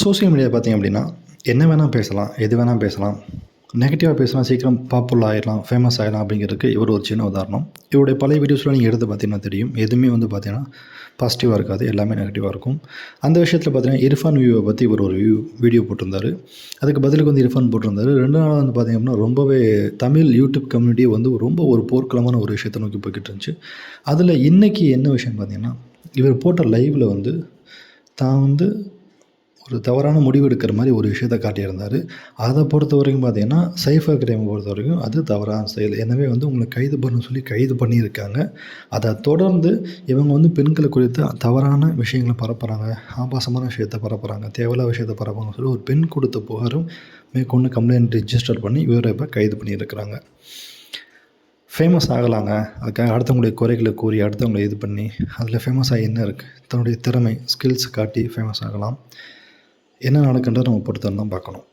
Social media பார்த்திங்க அப்படின்னா என்ன வேணால் பேசலாம் எது வேணால் பேசலாம் நெகட்டிவாக பேசினா சீக்கிரம் பாப்புலர் ஆகிடலாம் ஃபேமஸ் ஆகிடலாம் அப்படிங்கிறதுக்கு இவர் ஒரு சின்ன உதாரணம். இவருடைய பழைய வீடியோஸ்லாம் நீங்கள் எடுத்து பார்த்தீங்கன்னா தெரியும். எதுவுமே வந்து பார்த்தீங்கன்னா பாசிட்டிவாக இருக்காது எல்லாமே நெகட்டிவாக இருக்கும். அந்த விஷயத்தில் பார்த்தீங்கன்னா இரஃபான் வியூவை பற்றி இவர் ஒரு வியூ வீடியோ போட்டிருந்தாரு. அதுக்கு பதிலுக்கு வந்து இரஃபான் போட்டிருந்தாரு. ரெண்டு நாள் வந்து பார்த்திங்க அப்படின்னா ரொம்பவே தமிழ் யூடியூப் கம்யூனிட்டியை வந்து ரொம்ப ஒரு போர்க்களமான ஒரு விஷயத்தை நோக்கி போய்கிட்டு இருந்துச்சு. அதில் இன்றைக்கி என்ன விஷயம் பார்த்தீங்கன்னா இவர் போட்ட லைவில் வந்து தான் வந்து ஒரு தவறான முடிவு எடுக்கிற மாதிரி ஒரு விஷயத்த காட்டியிருந்தார். அதை பொறுத்த வரைக்கும் பார்த்தீங்கன்னா சைஃபர் கிரைம் பொறுத்த வரைக்கும் அது தவறான செயல். எனவே வந்து உங்களை கைது பண்ண சொல்லி கைது பண்ணியிருக்காங்க. அதை தொடர்ந்து இவங்க வந்து பெண்களை குறித்து தவறான விஷயங்களை பரப்புகிறாங்க ஆபாசமான விஷயத்தை பரப்புகிறாங்க தேவையில்லாத விஷயத்தை பரப்புறாங்க சொல்லி ஒரு பெண் கொடுத்த புகாரும் மேற்கொண்டு கம்ப்ளைண்ட் ரிஜிஸ்டர் பண்ணி இவரை இப்போ கைது பண்ணியிருக்கிறாங்க. ஃபேமஸ் ஆகலாங்க. அதுக்காக அடுத்தவங்களுடைய குறைகளை கூறி அடுத்தவங்களை இது பண்ணி அதில் ஃபேமஸ் ஆகி என்ன இருக்குது தன்னுடைய திறமை ஸ்கில்ஸ் காட்டி ஃபேமஸ் ஆகலாம். என்ன நடக்குன்றதை நம்ம பொறுத்து தான் பார்க்கணும்.